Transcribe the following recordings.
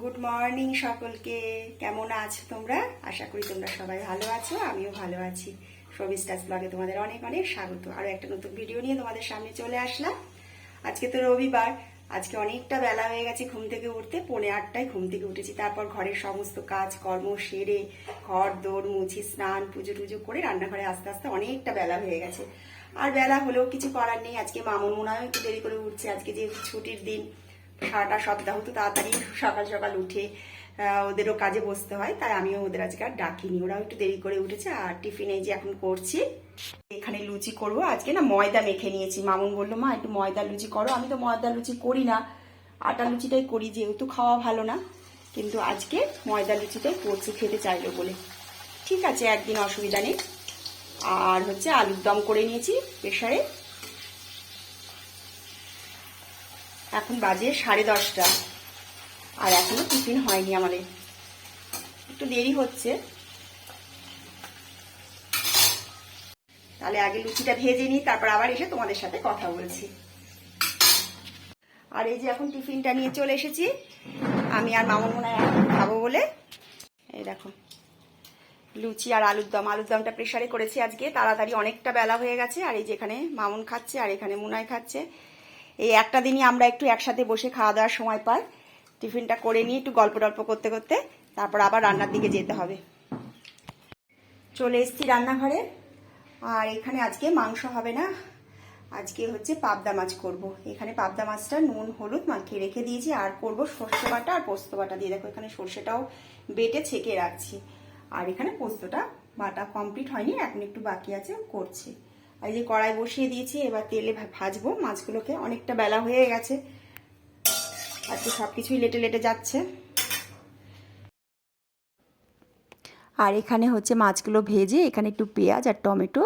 Good morning সকলকে। কেমন আছো তোমরা? আশা করি তোমরা সবাই ভালো আছো, আমিও ভালো আছি। সবিস্টাস ব্লগে তোমাদের অনেক অনেক স্বাগত। আরও একটা নতুন ভিডিও নিয়ে তোমাদের সামনে চলে আসলাম। আজকে তো রবিবার, আজকে অনেকটা বেলা হয়ে গেছে ঘুম থেকে উঠতে, পৌনে আটটায় ঘুম থেকে উঠেছি। তারপর ঘরের সমস্ত কাজ কর্ম সেরে ঘর দৌড় মুছি, স্নান, পুজো টুজো করে রান্নাঘরে আস্তে আস্তে অনেকটা বেলা হয়ে গেছে। আর বেলা হলেও কিছু করার নেই। আজকে মামন মনে হয় একটু দেরি করে উঠছে। আজকে যে ছুটির দিন সারাটা সপ্তাহ তো তাড়াতাড়ি সকাল সকাল উঠে ওদেরও কাজে বসতে হয়, তাই আমিও ওদের আজকে আর ডাকিনি। ওরাও একটু দেরি করে উঠেছে, আর টিফিনে যে এখন করছি, এখানে লুচি করব। আজকে না ময়দা মেখে নিয়েছি। মামুন বলল, মা, একটু ময়দা লুচি করো। আমি তো ময়দা লুচি করি না, আটা লুচিটাই করি, যেহেতু খাওয়া ভালো না। কিন্তু আজকে ময়দা লুচিটাই করছি, খেতে চাইলো বলে। ঠিক আছে, একদিন অসুবিধা নেই। আর হচ্ছে আলুর দম করে নিয়েছি প্রেশারে এখন বাজে সাড়ে দশটা। আর এখনও টিফিন হয়নি আমাদের। একটু দেরি হচ্ছে। তাহলে আগে লুচিটা ভেজে নিই, তারপর আবার এসে তোমাদের সাথে কথা বলছি। আর এই যে এখন টিফিনটা নিয়ে চলে এসেছি। আমি আর মামুন মনে খাব বলে। এই দেখো, লুচি আর আলুর দম। আলুর দমটা প্রেশারে করেছি আজকে। তাড়াতাড়ি অনেকটা বেলা হয়ে গেছে। আর এই যেখানে মামুন খাচ্ছে, আর এখানে মুনাই খাচ্ছে। এই একটা দিনই আমরা একটু একসাথে বসে খাওয়া দাওয়ার সময় পাই। টিফিনটা করে নিয়ে একটু গল্প টল্প করতে করতে তারপর আবার রান্নার দিকে যেতে হবে। চলে এসেছি রান্নাঘরে। আর এখানে আজকে মাংস হবে না। আজকে হচ্ছে পাবদা মাছ করব। এখানে পাবদা মাছটা নুন, হলুদ মাখিয়ে রেখে দিয়েছি। আর করব সর্ষে বাটা আর পোস্ত বাটা দিয়ে। দেখো, এখানে সর্ষেটাও বেটে ছেঁকে রাখছি। আর এখানে পোস্তটা বাটা কমপ্লিট হয়নি, এখন একটু বাকি আছে করছি। এই যে কড়াই বসিয়ে দিয়েছি, এবার তেলে ভাজবো। মাছগুলোকে অনেকটা বেলা হয়ে গেছে। আর আজকে সব কিছুই লেটে লেটে যাচ্ছে। আর এখানে হচ্ছে মাছগুলো ভেজে এখানে একটু পেঁয়াজ আর টমেটো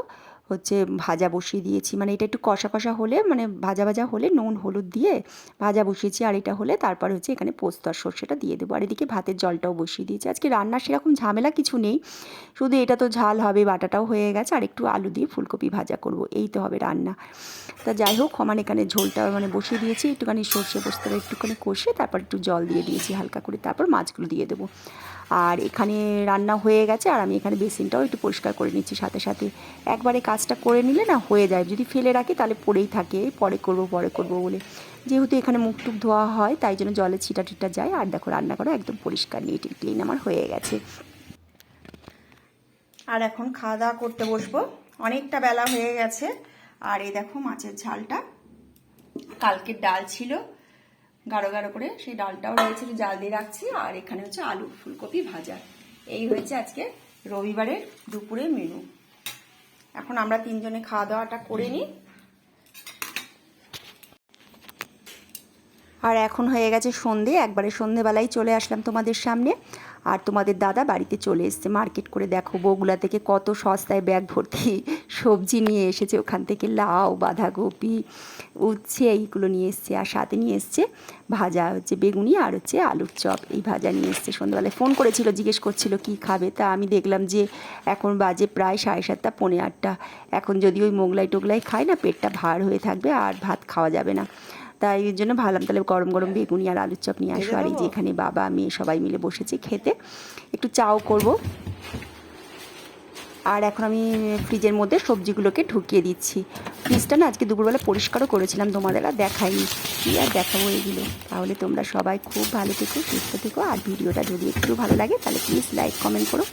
হচ্ছে ভাজা বসিয়ে দিয়েছি। মানে এটা একটু কষা কষা হলে মানে ভাজা ভাজা হলে নুন, হলুদ দিয়ে ভাজা বসিয়েছি আর এটা হলে তারপর হচ্ছে এখানে পোস্ত আর সর্ষেটা দিয়ে দেবো। আর এদিকে ভাতের জলটাও বসিয়ে দিয়েছি। আজকে রান্নার সেরকম ঝামেলা কিছু নেই। শুধু এটা তো ঝাল হবে, বাটাটাও হয়ে গেছে আর একটু আলু দিয়ে ফুলকপি ভাজা করব। এই তো হবে রান্না। তা যাই হোক সমান এখানে ঝোলটা মানে বসিয়ে দিয়েছি। একটুখানি সর্ষে পোস্তটা একটুখানি কষে তারপর একটু জল দিয়ে দিয়েছি হালকা করে। তারপর মাছগুলো দিয়ে দেবো। আর এখানে রান্না হয়ে গেছে আর আমি এখানে বেসিনটাও একটু পরিষ্কার করে নিচ্ছি, সাথে সাথে একবারে কাজটা করে নিলে না হয়ে যায়। যদি ফেলে রাখি তাহলে পরেই থাকে, পরে করব পরে করব বলে। যেহেতু এখানে মুখ টুক ধোয়া হয়, তাই জন্য জলে ছিটা টিটা যায়। আর দেখো রান্না করা একদম পরিষ্কার নিট ক্লিন আমার হয়ে গেছে। আর এখন খাওয়া দাওয়া করতে বসবো। অনেকটা বেলা হয়ে গেছে। আর এই দেখো মাছের ঝালটা। কালকের ডাল ছিল। গাঢ় গাঢ় করে সেই ডালটাও রয়েছে, একটু জাল দিয়ে রাখছি। আর এখানে হচ্ছে আলু, ফুলকপি ভাজা। এই হয়েছে আজকে রবিবারের দুপুরে মেনু এখন আমরা তিনজনে খাওয়া দাওয়াটা করে নিই। আর এখন হয়ে গেছে সন্ধে, একবারে সন্ধেবেলায় চলে আসলাম তোমাদের সামনে। আর তোমাদের দাদা বাড়িতে চলে এসছে, মার্কেট করে দেখো বগুলা থেকে কত সস্তায় ব্যাগ ভর্তি সবজি নিয়ে এসেছে। ওখান থেকে লাউ, বাঁধাকপি, উচ্ছে এইগুলো নিয়ে এসছে আর সাথে নিয়ে এসছে ভাজা হচ্ছে বেগুনি আর হচ্ছে আলুর চপ। এই ভাজা নিয়ে এসছে। সন্ধ্যাবেলায় ফোন করেছিল, জিজ্ঞেস করছিল, কি খাবে? তা আমি দেখলাম যে এখন বাজে প্রায় সাড়ে সাতটা, পৌনে আটটা। এখন যদি ওই মোগলাই টোগলাই খায় না, পেটটা ভার হয়ে থাকবে আর ভাত খাওয়া যাবে না। তাই এর জন্য ভাবলাম তাহলে গরম গরম বেগুনি আর আলুর চপ নিয়ে আসো আর এই যে এখানে বাবা মেয়ে সবাই মিলে বসেছি খেতে। একটু চাও করব। আর এখন আমি ফ্রিজের মধ্যে সবজিগুলোকে ঢুকিয়ে দিচ্ছি। ফ্রিজটা না আজকে দুপুরবেলা পরিষ্কারও করেছিলাম তোমাদের আর দেখাইনি। কি আর দেখাবো এগুলো? তাহলে তোমরা সবাই খুব ভালো থেকো সুস্থ থেকো। আর ভিডিওটা যদি একটু ভালো লাগে তাহলে প্লিজ লাইক কমেন্ট করো।